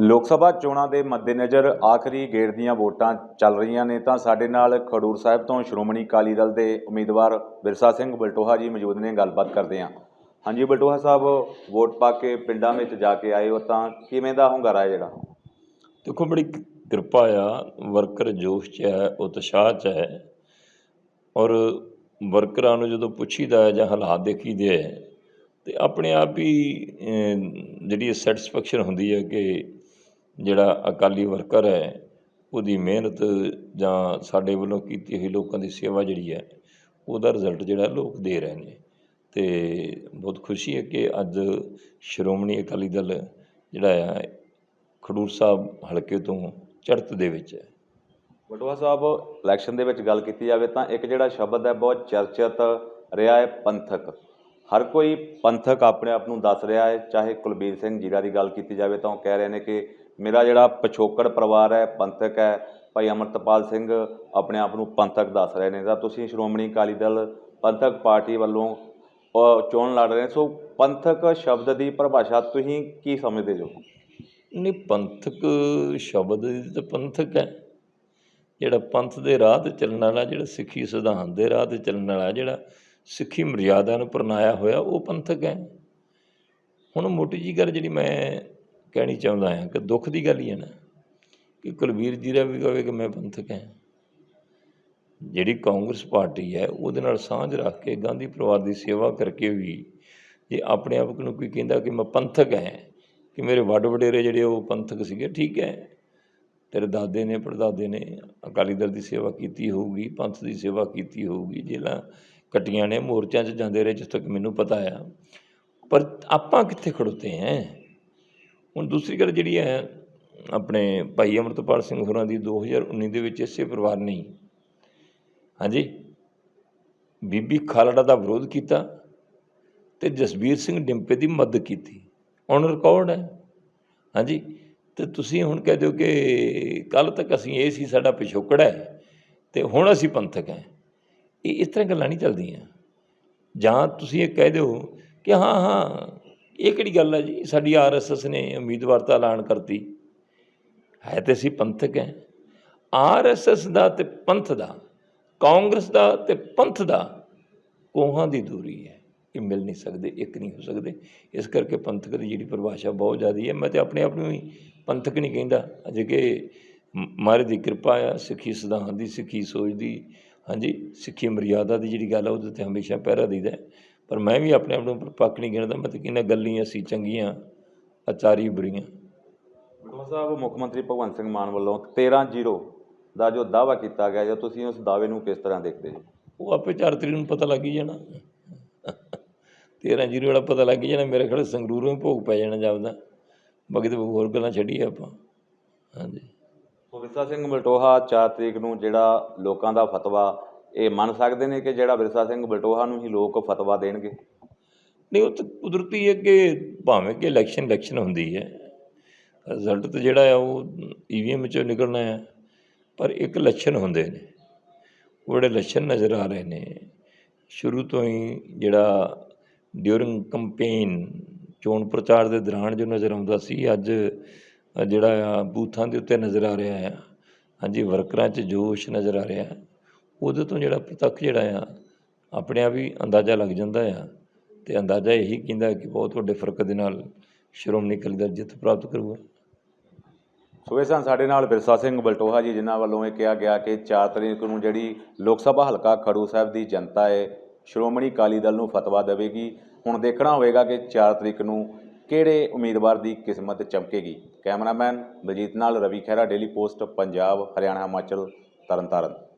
ਲੋਕ ਸਭਾ ਚੋਣਾਂ ਦੇ ਮੱਦੇਨਜ਼ਰ ਆਖਰੀ ਗੇੜ ਦੀਆਂ ਵੋਟਾਂ ਚੱਲ ਰਹੀਆਂ ਨੇ, ਤਾਂ ਸਾਡੇ ਨਾਲ ਖਡੂਰ ਸਾਹਿਬ ਤੋਂ ਸ਼੍ਰੋਮਣੀ ਅਕਾਲੀ ਦਲ ਦੇ ਉਮੀਦਵਾਰ ਵਿਰਸਾ ਸਿੰਘ ਬਲਟੋਹਾ ਜੀ ਮੌਜੂਦ ਨੇ, ਗੱਲਬਾਤ ਕਰਦੇ ਹਾਂ। ਹਾਂਜੀ ਬਲਟੋਹਾ ਸਾਹਿਬ, ਵੋਟ ਪਾ ਕੇ ਪਿੰਡਾਂ ਵਿੱਚ ਜਾ ਕੇ ਆਏ ਹੋ ਤਾਂ ਕਿਵੇਂ ਦਾ ਹੁੰਗਾਰਾ ਹੈ ਜਿਹੜਾ? ਦੇਖੋ ਬੜੀ ਕਿਰਪਾ ਆ, ਵਰਕਰ ਜੋਸ਼ 'ਚ ਹੈ, ਉਤਸ਼ਾਹ 'ਚ ਹੈ ਔਰ ਵਰਕਰਾਂ ਨੂੰ ਜਦੋਂ ਪੁੱਛੀਦਾ ਹੈ ਜਾਂ ਹਾਲਾਤ ਦੇਖੀਦੇ ਹੈ, ਤੇ ਆਪਣੇ ਆਪ ਹੀ ਜਿਹੜੀ ਸੈਟੀਸਫੈਕਸ਼ਨ ਹੁੰਦੀ ਹੈ ਕਿ ਜਿਹੜਾ ਅਕਾਲੀ ਵਰਕਰ ਹੈ, ਉਹਦੀ ਮਿਹਨਤ ਜਾਂ ਸਾਡੇ ਵੱਲੋਂ ਕੀਤੀ ਹੋਈ ਲੋਕਾਂ ਦੀ ਸੇਵਾ ਜਿਹੜੀ ਹੈ, ਉਹਦਾ ਰਿਜ਼ਲਟ ਜਿਹੜਾ ਲੋਕ ਦੇ ਰਹੇ ਨੇ। ਤੇ ਬਹੁਤ ਖੁਸ਼ੀ ਹੈ ਕਿ ਅੱਜ ਸ਼੍ਰੋਮਣੀ ਅਕਾਲੀ ਦਲ ਜਿਹੜਾ ਆ, ਖਡੂਰ ਸਾਹਿਬ ਹਲਕੇ ਤੋਂ ਚੜਤ ਦੇ ਵਿੱਚ ਹੈ। ਬਲਟੋਹਾ ਸਾਹਿਬ ਇਲੈਕਸ਼ਨ ਦੇ ਵਿੱਚ ਗੱਲ ਕੀਤੀ ਜਾਵੇ ਤਾਂ ਇੱਕ ਜਿਹੜਾ ਸ਼ਬਦ ਹੈ, ਬਹੁਤ ਚਰਚਿਤ ਰਿਹਾ ਹੈ, ਪੰਥਕ। ਹਰ ਕੋਈ ਪੰਥਕ ਆਪਣੇ ਆਪ ਨੂੰ ਦੱਸ ਰਿਹਾ ਹੈ, ਚਾਹੇ ਕੁਲਬੀਰ ਸਿੰਘ ਜੀਰਾ ਦੀ ਗੱਲ ਕੀਤੀ ਜਾਵੇ ਤਾਂ ਉਹ ਕਹਿ ਰਹੇ ਨੇ ਕਿ ਮੇਰਾ ਜਿਹੜਾ ਪਿਛੋਕੜ ਪਰਿਵਾਰ ਹੈ, ਪੰਥਕ ਹੈ, ਭਾਈ ਅਮਰਤਪਾਲ ਸਿੰਘ ਆਪਣੇ ਆਪ ਨੂੰ ਪੰਥਕ ਦੱਸ ਰਹੇ ਨੇ। ਤਾਂ ਤੁਸੀਂ ਸ਼੍ਰੋਮਣੀ ਅਕਾਲੀ ਦਲ, ਪੰਥਕ ਪਾਰਟੀ ਵੱਲੋਂ ਚੋਣ ਲੜ ਰਹੇ ਸੋ ਪੰਥਕ ਸ਼ਬਦ ਦੀ ਪਰਿਭਾਸ਼ਾ ਤੁਸੀਂ ਕੀ ਸਮਝਦੇ ਜੋ? ਨਹੀਂ, ਪੰਥਕ ਸ਼ਬਦ ਤਾਂ ਪੰਥਕ ਹੈ। ਜਿਹੜਾ ਪੰਥ ਦੇ ਰਾਹ ਤੇ ਚੱਲਣ ਵਾਲਾ, ਜਿਹੜਾ ਸਿੱਖੀ ਸਿਧਾਂਤ ਦੇ ਰਾਹ ਤੇ ਚੱਲਣ ਵਾਲਾ, ਜਿਹੜਾ ਸਿੱਖੀ ਮਰਿਆਦਾ ਨੂੰ ਪਰਨਾਇਆ ਹੋਇਆ, ਉਹ ਪੰਥਕ ਹੈ। ਹੁਣ ਮੋਟੀ ਜੀ ਗੱਲ ਜਿਹੜੀ ਮੈਂ ਕਹਿਣੀ ਚਾਹੁੰਦਾ ਹਾਂ ਕਿ ਦੁੱਖ ਦੀ ਗੱਲ ਹੀ ਹੈ ਨਾ, ਕਿ ਕੁਲਵੀਰ ਜੀਰਾ ਵੀ ਕਹੇ ਕਿ ਮੈਂ ਪੰਥਕ ਹਾਂ। ਜਿਹੜੀ ਕਾਂਗਰਸ ਪਾਰਟੀ ਹੈ, ਉਹਦੇ ਨਾਲ ਸਾਂਝ ਰੱਖ ਕੇ ਗਾਂਧੀ ਪਰਿਵਾਰ ਦੀ ਸੇਵਾ ਕਰਕੇ ਵੀ ਜੇ ਆਪਣੇ ਆਪ ਨੂੰ ਕੋਈ ਕਹਿੰਦਾ ਕਿ ਮੈਂ ਪੰਥਕ ਹਾਂ, ਕਿ ਮੇਰੇ ਵੱਡ ਵਡੇਰੇ ਜਿਹੜੇ ਉਹ ਪੰਥਕ ਸੀਗੇ, ਠੀਕ ਹੈ। ਤੇਰੇ ਦਾਦੇ ਨੇ, ਪੜਦਾਦੇ ਨੇ ਅਕਾਲੀ ਦਲ ਦੀ ਸੇਵਾ ਕੀਤੀ ਹੋਊਗੀ, ਪੰਥ ਦੀ ਸੇਵਾ ਕੀਤੀ ਹੋਊਗੀ, ਜੇਲਾਂ ਕੱਟੀਆਂ ਨੇ, ਮੋਰਚਿਆਂ 'ਚ ਜਾਂਦੇ ਰਹੇ ਜਿਸ ਤੱਕ ਮੈਨੂੰ ਪਤਾ ਆ। ਪਰ ਆਪਾਂ ਕਿੱਥੇ ਖੜੋਤੇ ਹੈ? ਹੁਣ ਦੂਸਰੀ ਗੱਲ ਜਿਹੜੀ ਹੈ, ਆਪਣੇ ਭਾਈ ਅਮਰਤਪਾਲ ਸਿੰਘ ਹੋਰਾਂ ਦੀ 2019 ਦੇ ਵਿੱਚ ਇਸੇ ਪਰਿਵਾਰ ਨੇ ਹਾਂਜੀ। ਬੀਬੀ ਖਾਲੜਾ ਦਾ ਵਿਰੋਧ ਕੀਤਾ ਤੇ ਜਸਬੀਰ ਸਿੰਘ ਡਿੰਪੇ ਦੀ ਮਦਦ ਕੀਤੀ। ਔਨ ਰਿਕਾਰਡ ਹੈ। ਹਾਂਜੀ। ਤੇ ਤੁਸੀਂ ਹੁਣ ਕਹਿ ਦਿਓ ਕਿ ਕੱਲ ਤੱਕ ਅਸੀਂ ਇਹ ਸੀ ਸਾਡਾ ਪਿਛੋਕੜ ਹੈ ਤੇ ਹੁਣ ਅਸੀਂ ਪੰਥਕ ਹੈ। ਇਹ ਇਸ ਤਰ੍ਹਾਂ ਗੱਲਾਂ ਨਹੀਂ ਚੱਲਦੀਆਂ। ਜਾਂ ਤੁਸੀਂ ਇਹ ਕਹਿ ਦਿਓ ਕਿ ਹਾਂ ਹਾਂ ਇਹ ਕਿਹੜੀ ਗੱਲ ਹੈ ਜੀ? ਸਾਡੀ ਆਰਐਸਐਸ ਨੇ ਉਮੀਦਵਾਰਤਾ ਐਲਾਨ ਕਰਤੀ। ਹੈ ਤੇ ਅਸੀਂ ਪੰਥਕ ਹੈ। ਆਰਐਸਐਸ ਦਾ ਤੇ ਪੰਥ ਦਾ, ਕਾਂਗਰਸ ਦਾ ਤੇ ਪੰਥ ਦਾ ਕੋਹਾਂ ਦੀ ਦੂਰੀ ਹੈ। ਇਹ ਮਿਲ ਨਹੀਂ ਸਕਦੇ, ਇੱਕ ਨਹੀਂ ਹੋ ਸਕਦੇ। ਇਸ ਕਰਕੇ ਪੰਥਕ ਦੀ ਜਿਹੜੀ ਪਰਿਭਾਸ਼ਾ ਬਹੁਤ ਜ਼ਿਆਦੀ ਹੈ। ਮੈਂ ਤੇ ਆਪਣੇ ਆਪ ਨੂੰ ਹੀ ਪੰਥਕ ਨਹੀਂ ਕਹਿੰਦਾ। ਅਜੇ ਕਿ ਮ- ਮਹਾਰਾਜ ਦੀ ਕਿਰਪਾ ਆ, ਸਿੱਖੀ ਸਿਧਾਂਤ ਦੀ, ਸਿੱਖੀ ਸੋਚ ਦੀ। ਹਾਂਜੀ, ਸਿੱਖੀ ਮਰਿਆਦਾ ਦੀ ਜਿਹੜੀ ਗੱਲ ਆ, ਉਹਦੇ ਤੇ ਹਮੇਸ਼ਾ ਪਹਿਰਾ ਦਈਦਾ ਹੈ। ਪਰ ਮੈਂ ਵੀ ਆਪਣੇ ਆਪ ਨੂੰ ਪੱਕ ਨਹੀਂ ਗਿਣਦਾ ਮੈਂ ਤੇ ਕਹਿੰਦਾ ਗੱਲੀਆਂ ਅਸੀਂ ਚੰਗੀਆਂ ਆਚਾਰੀ ਬੁਰੀਆਂ। ਬਲਟੋਹਾ ਸਾਹਿਬ ਮੁੱਖ ਮੰਤਰੀ ਭਗਵੰਤ ਸਿੰਘ ਮਾਨ ਵੱਲੋਂ 13-0 ਦਾ ਜੋ ਦਾਅਵਾ ਕੀਤਾ ਗਿਆ ਜਾਂ ਤੁਸੀਂ ਉਸ ਦਾਅਵੇ ਨੂੰ ਕਿਸ ਤਰ੍ਹਾਂ ਦੇਖਦੇ ਜੀ ਉਹ ਆਪੇ ਚਾਰ ਤਰੀਕ ਨੂੰ ਪਤਾ ਲੱਗ ਹੀ ਜਾਣਾ। 13 ਜੀਰੋ ਵਾਲਾ ਪਤਾ ਲੱਗ ਹੀ ਜਾਣਾ ਮੇਰੇ ਖਿਆਲ ਸੰਗਰੂਰੋਂ ਹੀ ਭੋਗ ਪੈ ਜਾਣਾ ਜਾਪਦਾ। ਬਾਕੀ ਤਾਂ ਹੋਰ ਗੱਲਾਂ ਛੱਡੀਏ ਆਪਾਂ। ਹਾਂਜੀ। ਵਿਰਸਾ ਸਿੰਘ ਬਲਟੋਹਾ 4 ਤਰੀਕ ਨੂੰ ਜਿਹੜਾ ਲੋਕਾਂ ਦਾ ਫਤਵਾ ਇਹ ਮੰਨ ਸਕਦੇ ਨੇ ਕਿ ਜਿਹੜਾ ਵਿਰਸਾ ਸਿੰਘ ਬਲਟੋਹਾ ਨੂੰ ਹੀ ਲੋਕ ਫਤਵਾ ਦੇਣਗੇ? ਨਹੀਂ, ਉਹ ਤਾਂ ਕੁਦਰਤੀ ਹੈ ਕਿ ਭਾਵੇਂ ਕਿ ਇਲੈਕਸ਼ਨ ਇਲੈਕਸ਼ਨ ਹੁੰਦੀ ਹੈ ਰਿਜ਼ਲਟ ਤਾਂ ਜਿਹੜਾ ਆ ਉਹ ਈਵੀਐਮ ਚੋਂ ਨਿਕਲਣਾ ਹੈ, ਪਰ ਇੱਕ ਲੱਛਣ ਹੁੰਦੇ ਨੇ। ਉਹ ਜਿਹੜੇ ਲੱਛਣ ਨਜ਼ਰ ਆ ਰਹੇ ਨੇ, ਸ਼ੁਰੂ ਤੋਂ ਹੀ ਜਿਹੜਾ ਡਿਊਰਿੰਗ ਕੰਪੇਨ ਚੋਣ ਪ੍ਰਚਾਰ ਦੇ ਦੌਰਾਨ ਜੋ ਨਜ਼ਰ ਆਉਂਦਾ ਸੀ, ਅੱਜ ਜਿਹੜਾ ਆ ਬੂਥਾਂ ਦੇ ਉੱਤੇ ਨਜ਼ਰ ਆ ਰਿਹਾ ਆ। ਹਾਂਜੀ, ਵਰਕਰਾਂ 'ਚ ਜੋਸ਼ ਨਜ਼ਰ ਆ ਰਿਹਾ। ਉਹਦੇ ਤੋਂ ਜਿਹੜਾ ਪ੍ਰਤੱਖ ਜਿਹੜਾ ਆ, ਆਪਣੇ ਆਪ ਹੀ ਅੰਦਾਜ਼ਾ ਲੱਗ ਜਾਂਦਾ ਆ। ਤੇ ਅੰਦਾਜ਼ਾ ਇਹੀ ਕਹਿੰਦਾ ਕਿ ਬਹੁਤ ਵੱਡੇ ਫ਼ਰਕ ਦੇ ਨਾਲ ਸ਼੍ਰੋਮਣੀ ਅਕਾਲੀ ਦਲ ਜਿੱਤ ਪ੍ਰਾਪਤ ਕਰੂਗਾ। ਸੋ ਇਹ ਸਨ ਸਾਡੇ ਨਾਲ ਵਿਰਸਾ ਸਿੰਘ ਬਲਟੋਹਾ ਜੀ, ਜਿਨ੍ਹਾਂ ਵੱਲੋਂ ਇਹ ਕਿਹਾ ਗਿਆ ਕਿ 4 ਤਰੀਕ ਨੂੰ ਜਿਹੜੀ ਲੋਕ ਸਭਾ ਹਲਕਾ ਖੜੂ ਸਾਹਿਬ ਦੀ ਜਨਤਾ ਹੈ, ਸ਼੍ਰੋਮਣੀ ਅਕਾਲੀ ਦਲ ਨੂੰ ਫਤਵਾ ਦੇਵੇਗੀ। ਹੁਣ ਦੇਖਣਾ ਹੋਵੇਗਾ ਕਿ 4 ਤਰੀਕ ਨੂੰ ਕਿਹੜੇ ਉਮੀਦਵਾਰ ਦੀ ਕਿਸਮਤ ਚਮਕੇਗੀ। ਕੈਮਰਾਮੈਨ ਬਲਜੀਤ ਨਾਲ ਰਵੀ ਖਹਿਰਾ, ਡੇਲੀ ਪੋਸਟ, ਪੰਜਾਬ, ਹਰਿਆਣਾ, ਹਿਮਾਚਲ, ਤਰਨਤਾਰਨ।